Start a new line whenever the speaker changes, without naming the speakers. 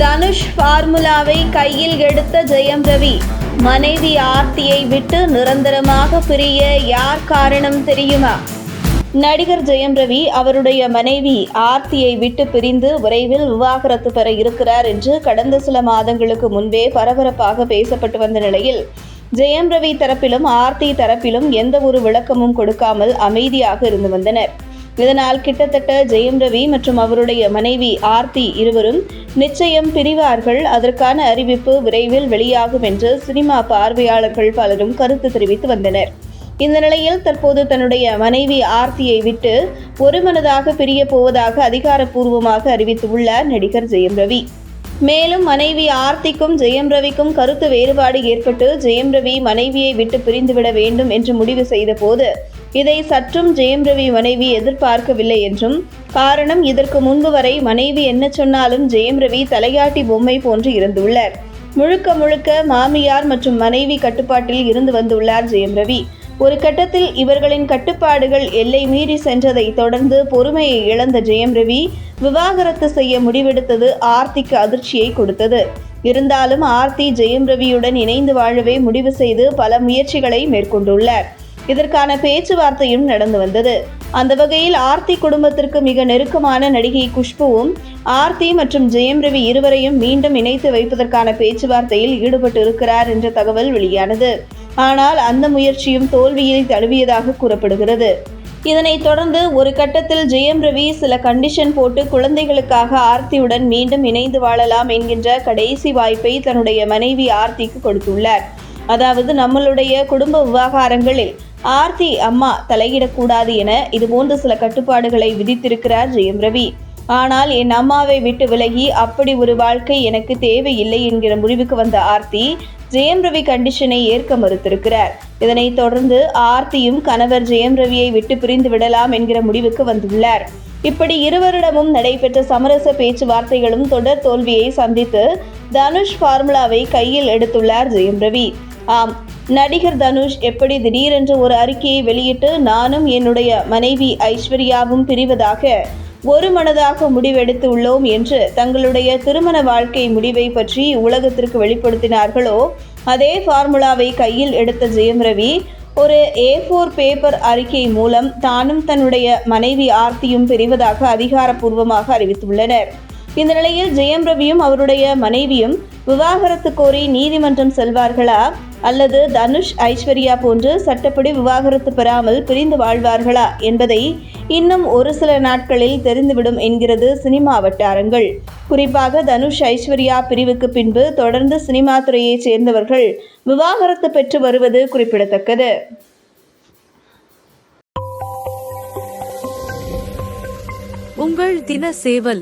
தனுஷ் ஃபார்முலாவை கையில் எடுத்த ஜெயம் ரவி மனைவி ஆர்த்தியை விட்டு நிரந்தரமாக பிரிய யார் காரணம் தெரியுமா? நடிகர் ஜெயம் ரவி அவருடைய மனைவி ஆர்த்தியை விட்டு பிரிந்து விரைவில் விவாகரத்து பெற இருக்கிறார் என்று கடந்த சில மாதங்களுக்கு முன்பே பரபரப்பாக பேசப்பட்டு வந்த நிலையில் ஜெயம் ரவி தரப்பிலும் ஆர்த்தி தரப்பிலும் எந்த ஒரு விளக்கமும் கொடுக்காமல் அமைதியாக இருந்து வந்தனர். இதனால் கிட்டத்தட்ட ஜெயம் ரவி மற்றும் அவருடைய மனைவி ஆர்த்தி இருவரும் நிச்சயம் பிரிவார்கள். அதற்கான அறிவிப்பு விரைவில் வெளியாகும் என்று சினிமா பார்வையாளர்கள் பலரும் கருத்து தெரிவித்து வந்தனர். இந்த நிலையில் தற்போது தன்னுடைய மனைவி ஆர்த்தியை விட்டு ஒருமனதாக பிரிய போவதாக அதிகாரப்பூர்வமாக அறிவித்துள்ளார் நடிகர் ஜெயம் ரவி. மேலும் மனைவி ஆர்த்திக்கும் ஜெயம் ரவிக்கும் கருத்து வேறுபாடு ஏற்பட்டு ஜெயம் ரவி மனைவியை விட்டு பிரிந்துவிட வேண்டும் என்று முடிவு செய்தபோது இதை சற்றும் ஜெயம் ரவி மனைவி எதிர்பார்க்கவில்லை என்றும் காரணம் இதற்கு முன்பு வரை மனைவி என்ன சொன்னாலும் ஜெயம் ரவி தலையாட்டி பொம்மை போன்று இருந்துள்ளார். முழுக்க முழுக்க மாமியார் மற்றும் மனைவி கட்டுப்பாட்டில் இருந்து வந்துள்ளார் ஜெயம் ரவி. ஒரு கட்டத்தில் இவர்களின் கட்டுப்பாடுகள் எல்லை மீறி சென்றதை தொடர்ந்து பொறுமையை இழந்த ஜெயம் ரவி விவாகரத்து செய்ய முடிவெடுத்தது ஆர்த்திக்கு அதிர்ச்சியை கொடுத்தது. இருந்தாலும் ஆர்த்தி ஜெயம் ரவியுடன் இணைந்து வாழவே முடிவு செய்து பல முயற்சிகளை மேற்கொண்டுள்ளார். இதற்கான பேச்சுவார்த்தையும் நடந்து வந்தது. அந்த வகையில் ஆர்த்தி குடும்பத்திற்கு மிக நெருக்கமான நடிகை குஷ்புவும் ஆர்த்தி மற்றும் ஜெயம் ரவி இருவரையும் மீண்டும் இணைத்து வைப்பதற்கான பேச்சுவார்த்தையில் ஈடுபட்டு இருக்கிறார் என்ற தகவல் வெளியானது. ஆனால் அந்த முயற்சியும் தோல்வியை தழுவியதாக கூறப்படுகிறது. இதனைத் தொடர்ந்து ஒரு கட்டத்தில் ஜெயம் ரவி சில கண்டிஷன் போட்டு குழந்தைகளுக்காக ஆர்த்தியுடன் மீண்டும் இணைந்து வாழலாம் என்கின்ற கடைசி வாய்ப்பை தன்னுடைய மனைவி ஆர்த்திக்கு கொடுத்துள்ளார். அதாவது நம்மளுடைய குடும்ப விவகாரங்களில் ஆர்த்தி அம்மா தலையிடக்கூடாது என இதுபோன்ற சில கட்டுப்பாடுகளை விதித்திருக்கிறார் ஜெயம் ரவி. ஆனால் என் அம்மாவை விட்டு விலகி அப்படி ஒரு வாழ்க்கை எனக்கு தேவையில்லை என்கிற முடிவுக்கு வந்த ஆர்த்தி ஜெயம் ரவி கண்டிஷனை ஏற்க மறுத்திருக்கிறார். இதனைத் தொடர்ந்து ஆர்த்தியும் கணவர் ஜெயம் ரவியை விட்டு பிரிந்து விடலாம் என்கிற முடிவுக்கு வந்துள்ளார். இப்படி இருவரிடமும் நடைபெற்ற சமரச பேச்சுவார்த்தைகளும் தொடர் தோல்வியை சந்தித்து தனுஷ் ஃபார்முலாவை கையில் எடுத்துள்ளார் ஜெயம் ரவி. ஆம் நடிகர் தனுஷ் எப்படி திடீரென்று ஒரு அறிக்கையை வெளியிட்டு நானும் என்னுடைய மனைவி ஐஸ்வர்யாவும் பிரிவதாக ஒரு மனதாக முடிவெடுத்து உள்ளோம் என்று தங்களுடைய திருமண வாழ்க்கை முடிவை பற்றி உலகத்திற்கு வெளிப்படுத்தினார்களோ அதே ஃபார்முலாவை கையில் எடுத்த ஜெயம் ரவி ஒரு ஏ ஃபோர் பேப்பர் அறிக்கை மூலம் தானும் தன்னுடைய மனைவி ஆர்த்தியும் பிரிவதாக அதிகாரப்பூர்வமாக அறிவித்துள்ளனர். இந்த நிலையில் ஜெயம் ரவியும் அவருடைய மனைவியும் விவாகரத்து கோரி நீதிமன்றம் செல்வார்களா? அல்லது தனுஷ் ஐஸ்வர்யா போன்று சட்டப்படி விவாகரத்து பெறாமல் பிரிந்து வாழ்வார்களா? என்பதை இன்னும் ஒரு சில நாட்களில் தெரிந்துவிடும் என்கிறது சினிமா வட்டாரங்கள். குறிப்பாக தனுஷ் ஐஸ்வர்யா பிரிவுக்கு பின்பு தொடர்ந்து சினிமா துறையைச் சேர்ந்தவர்கள் விவாகரத்து பெற்று வருவது குறிப்பிடத்தக்கது.
உங்கள் தின சேவல்